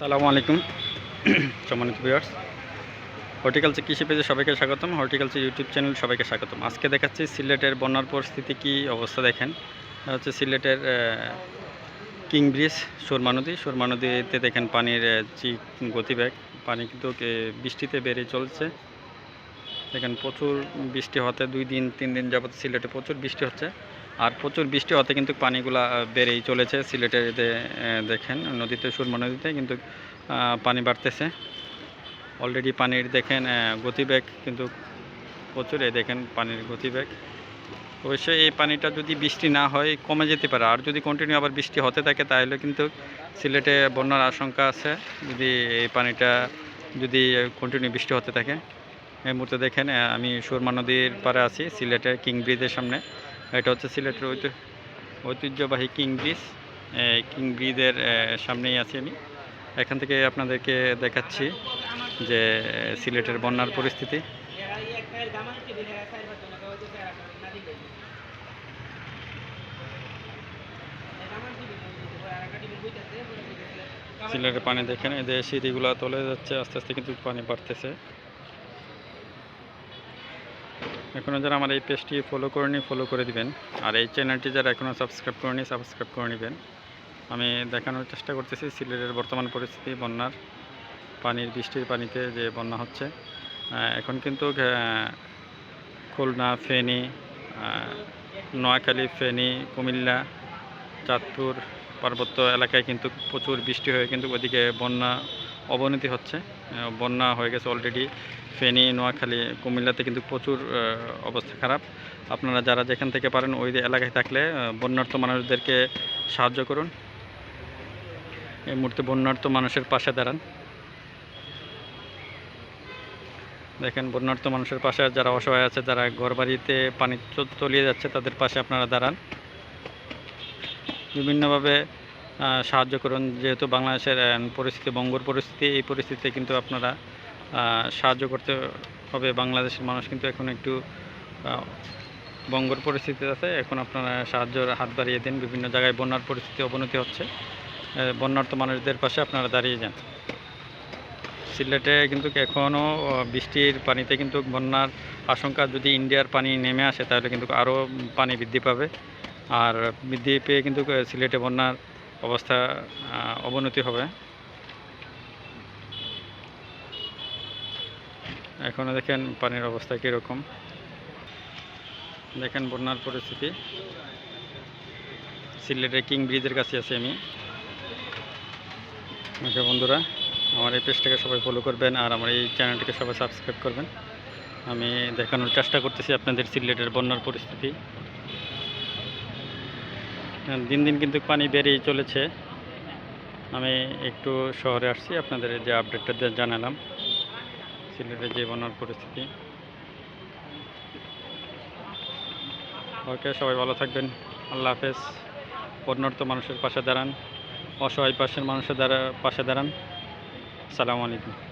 সালামু আলাইকুম। সম্মানিত ভিউয়ার্স হর্টিকালচার কৃষি পেজে সবাইকে স্বাগতম। হর্টিকালচার ইউটিউব চ্যানেল সবাইকে স্বাগতম। আজকে দেখাচ্ছি সিলেটের বন্যার পরিস্থিতি কি অবস্থা দেখেন। হচ্ছে সিলেটের কিং ব্রিজ, সুরমা নদী। সুরমা নদীতে দেখেন পানির যে গতিবেগ। পানি কিন্তু বৃষ্টিতে বেড়ে চলছে। দেখেন প্রচুর বৃষ্টি হতে দুই দিন, তিন দিন যাবত সিলেটে প্রচুর বৃষ্টি হচ্ছে। আর প্রচুর বৃষ্টি হতে কিন্তু পানিগুলা বেড়েই চলেছে সিলেটের দেখেন, নদীতে, সুরমা নদীতে কিন্তু পানি বাড়তেছে। অলরেডি পানির দেখেন গতিবেগ কিন্তু প্রচুর, এই দেখেন পানির গতিবেগ। অবশ্যই এই পানিটা যদি বৃষ্টি না হয়, কমে যেতে পারে। আর যদি কন্টিনিউ আবার বৃষ্টি হতে থাকে, তাহলে কিন্তু সিলেটে বন্যার আশঙ্কা আছে। যদি এই পানিটা যদি কন্টিনিউ বৃষ্টি হতে থাকে, এই মুহূর্তে দেখেন আমি সুরমা নদীর পাড়ে আছি, সিলেটের কিং ব্রিজের সামনে। এটা হচ্ছে সিলেটের ঐতি- ঐতিহ্যবাহী কিং ব্রিজ। কিং ব্রিজের সামনেই আছি আমি। এখান থেকে আপনাদেরকে দেখাচ্ছি যে সিলেটের বন্যার পরিস্থিতি। সিলেটের পানি দেখেন এদের সিঁড়িগুলো তলে যাচ্ছে, আস্তে আস্তে কিন্তু পানি বাড়তেছে। এখনও যারা আমার এই পেজটি ফলো করেনি ফলো করে দিবেন। আর এই চ্যানেলটি যারা এখনও সাবস্ক্রাইব করেনি সাবস্ক্রাইব করে নেবেন। আমি দেখানোর চেষ্টা করতেছি সিলেটের বর্তমান পরিস্থিতি, বন্যার পানির, বৃষ্টির পানিতে যে বন্যা হচ্ছে। এখন কিন্তু খুলনা, ফেনী নোয়াখালী, ফেনী, কুমিল্লা, চাঁদপুর পার্বত্য এলাকায় কিন্তু প্রচুর বৃষ্টি হয়ে কিন্তু ওদিকে বন্যা অবনতি হচ্ছে। বন্যা হয়ে গেছে অলরেডি ফেনী, নোয়াখালী, কুমিল্লাতে কিন্তু প্রচুর অবস্থা খারাপ। আপনারা যারা যেখান থেকে পারেন ওই এলাকায় থাকলে বন্যার্থ মানুষদেরকে সাহায্য করুন। এই মুহূর্তে বন্যার্থ মানুষের পাশে দাঁড়ান। দেখেন বন্যার্থ মানুষের পাশে যারা অসহায় আছে, যারা ঘরবাড়িতে পানি তলিয়ে যাচ্ছে, তাদের পাশে আপনারা দাঁড়ান। বিভিন্নভাবে সাহায্য করুন। যেহেতু বাংলাদেশের পরিস্থিতি বঙ্গর পরিস্থিতি এই পরিস্থিতিতে কিন্তু আপনারা সাহায্য করতে হবে। বাংলাদেশের মানুষ কিন্তু এখন একটু বঙ্গর পরিস্থিতি আছে। এখন আপনারা সাহায্যের হাত বাড়িয়ে দিন। বিভিন্ন জায়গায় বন্যার পরিস্থিতি অবনতি হচ্ছে। বন্যার্থ মানুষদের পাশে আপনারা দাঁড়িয়ে যান। সিলেটে কিন্তু এখনও বৃষ্টির পানিতে কিন্তু বন্যার আশঙ্কা যদি ইন্ডিয়ার পানি নেমে আসে, তাহলে কিন্তু আরও পানি বৃদ্ধি পাবে। আর বৃদ্ধি পেয়ে কিন্তু সিলেটে বন্যার অবস্থা অবনতি হবে। এখনও দেখেন পানির অবস্থা কীরকম। দেখেন বন্যার পরিস্থিতি। সিলেটের কিং ব্রিজের কাছে আছি আমি। ওকে বন্ধুরা, আমার এই পেজটাকে সবাই ফলো করবেন আর আমার এই চ্যানেলটিকে সবাই সাবস্ক্রাইব করবেন। আমি দেখানোর চেষ্টা করতেছি আপনাদের সিলেটের বন্যার পরিস্থিতি। দিন দিন কিন্তু পানি বেড়েই চলেছে। আমি একটু শহরে আসছি, আপনাদের যে আপডেটটা জানালাম। সিলেটের যে বন্যার পরিস্থিতি। ওকে, সবাই ভালো থাকবেন। আল্লাহ হাফেজ। বন্যার্থ মানুষের পাশে দাঁড়ান। অসহায় পাশের মানুষের দ্বারা পাশে দাঁড়ান। আসসালামু আলাইকুম।